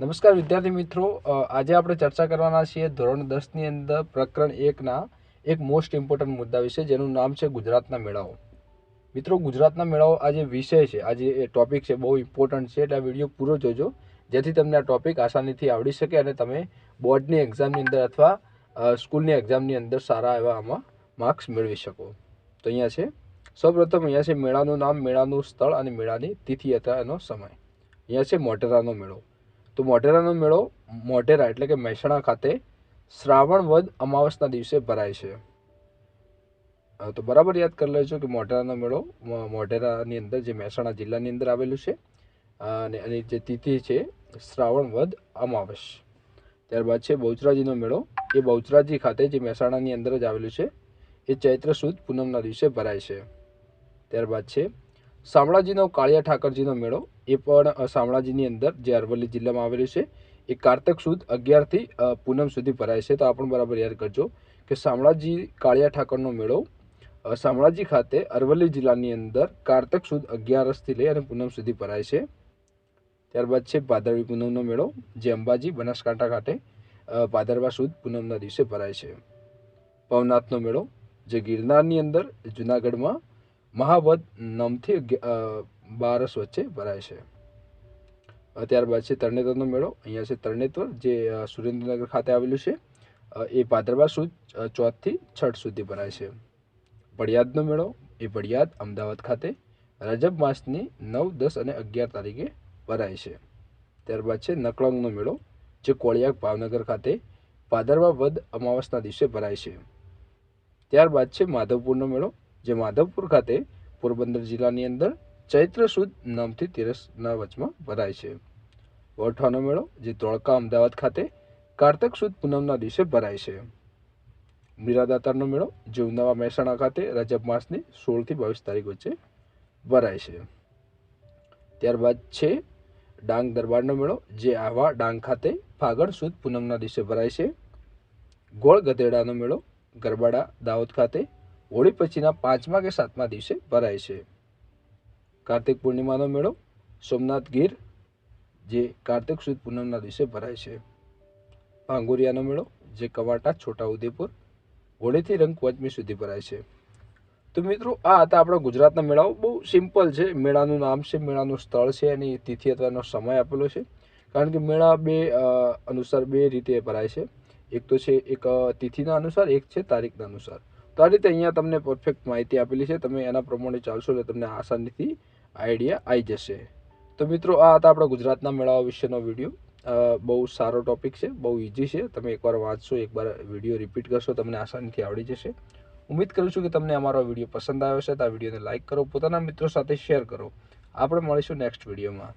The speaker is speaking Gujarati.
નમસ્કાર વિદ્યાર્થી મિત્રો આજે આપણે ચર્ચા કરવાના છીએ ધોરણ દસની અંદર પ્રકરણ એકના એક મોસ્ટ ઇમ્પોર્ટન્ટ મુદ્દા વિશે, જેનું નામ છે ગુજરાતના મેળાઓ. મિત્રો, ગુજરાતના મેળાઓ આ જે વિષય છે. આ જે ટોપિક છે, બહુ ઇમ્પોર્ટન્ટ છે એટલે આ વીડિયો પૂરો જોજો, જેથી તમને આ ટોપિક આસાનીથી આવડી શકે અને તમે બોર્ડની એક્ઝામની અંદર અથવા સ્કૂલની એક્ઝામની અંદર સારા એવા આમાં માર્ક્સ મેળવી શકો. તો અહીંયા છે. સૌપ્રથમ અહીંયા છે મેળાનું નામ, મેળાનું સ્થળ અને મેળાની તિથિ અથવા એનો સમય. અહીંયા છે મોટેરાનો મેળો. તો મોઢેરાનો મેળો મોઢેરા એટલે કે મહેસાણા ખાતે શ્રાવણ વદ અમાવસના દિવસે ભરાય છે. તો બરાબર યાદ કરી લેજો કે મોઢેરાનો મેળો મોઢેરાની અંદર જે મહેસાણા જિલ્લાની અંદર આવેલું છે, અને એની જે તિથિ છે શ્રાવણ વદ અમાવસ. ત્યારબાદ છે બહુચરાજીનો મેળો. એ બહુચરાજી ખાતે જે મહેસાણાની અંદર જ આવેલું છે, એ ચૈત્ર સુદ પૂનમના દિવસે ભરાય છે. ત્યારબાદ છે શામળાજીનો કાળિયા ઠાકરજીનો મેળો. એ પણ શામળાજીની અંદર, જે અરવલ્લી જિલ્લામાં આવેલું છે. એ કારતક સુદ અગિયારથી પૂનમ સુધી ભરાય છે. તો આ પણ બરાબર યાદ કરજો કે શામળાજી કાળિયા ઠાકરનો મેળો શામળાજી ખાતે અરવલ્લી જિલ્લાની અંદર કારતક સુદ અગિયારસથી લઈ અને પૂનમ સુધી ભરાય છે. ત્યારબાદ છે ભાદરવી પૂનમનો મેળો, જે અંબાજી બનાસકાંઠા ખાતે ભાદરવા સુદ પૂનમના દિવસે ભરાય છે. ભવનાથનો મેળો, જે ગિરનારની અંદર જુનાગઢમાં મહાવદ નામથી બારસ વચ્ચે ભરાય છે. ત્યારબાદ છે તરણેતરનો મેળો. અહીંયા છે તરણેતર, જે સુરેન્દ્રનગર ખાતે આવેલું છે. એ ભાદરવા સુદ ચોથથી છઠ સુધી ભરાય છે. પડિયાદનો મેળો, એ ભડિયાદ અમદાવાદ ખાતે રજબ માસની નવ, દસ અને અગિયાર તારીખે ભરાય છે. ત્યારબાદ છે નકળંગનો મેળો, જે કોળિયાક ભાવનગર ખાતે ભાદરવા વદ અમાવસના દિવસે ભરાય છે. ત્યારબાદ છે માધવપુરનો મેળો, જે માધવપુર ખાતે પોરબંદર જિલ્લાની અંદર ચૈત્ર સુદ નવથી તેરસના વચમાં ભરાય છે. વઢવાનો મેળો, જે ધોળકા અમદાવાદ ખાતે કારતક સુદ પૂનમના દિવસે ભરાય છે. મીરાદાતારનો મેળો, જે ઉનાવા મહેસાણા ખાતે રજબ માસની સોળથી બાવીસ તારીખ વચ્ચે ભરાય છે. ત્યારબાદ છે ડાંગ દરબારનો મેળો, જે આવા ડાંગ ખાતે ફાગણ સુદ પૂનમના દિવસે ભરાય છે. ગોળ ગધેડાનો મેળો, ગરબાડા દાહોદ ખાતે હોળી પછીના પાંચમા કે સાતમા દિવસે ભરાય છે. કાર્તિક પૂર્ણિમાનો મેળો, સોમનાથ ગીર, જે કાર્તિક સુદ પૂનમના દિવસે ભરાય છે. ભાંગુરિયાનો મેળો, જે કવાટા છોટા ઉદેપુર હોળીથી રંગ પંચમી સુધી ભરાય છે. તો મિત્રો, આ હતા આપણા ગુજરાતના મેળાઓ. બહુ સિમ્પલ છે. મેળાનું નામ છે, મેળાનું સ્થળ છે એની તિથિ અથવાનો સમય આપેલો છે. કારણ કે મેળા બે અનુસાર બે રીતે ભરાય છે. એક તો છે, એક તિથિના અનુસાર, એક છે, તારીખના અનુસાર. તો આ રીતે અહીંયા તમને પરફેક્ટ માહિતી આપેલી છે. તમે એના પ્રમાણે ચાલશો એટલે તમને આસાનીથી આઈડિયા આવી જશે. તો મિત્રો, આ હતા આપણા ગુજરાતના મેળાઓ વિશેનો વીડિયો. બહુ સારો ટોપિક છે, બહુ ઇઝી છે. તમે એકવાર વાંચશો, એકવાર વીડિયો રિપીટ કરશો, તમને આસાનીથી આવડી જશે. ઉમ્મીદ કરું છું કે તમને અમારો વીડિયો પસંદ આવ્યો છે તો આ વિડીયોને લાઇક કરો, પોતાના મિત્રો સાથે શેર કરો. આપણે મળીશું નેક્સ્ટ વિડીયોમાં.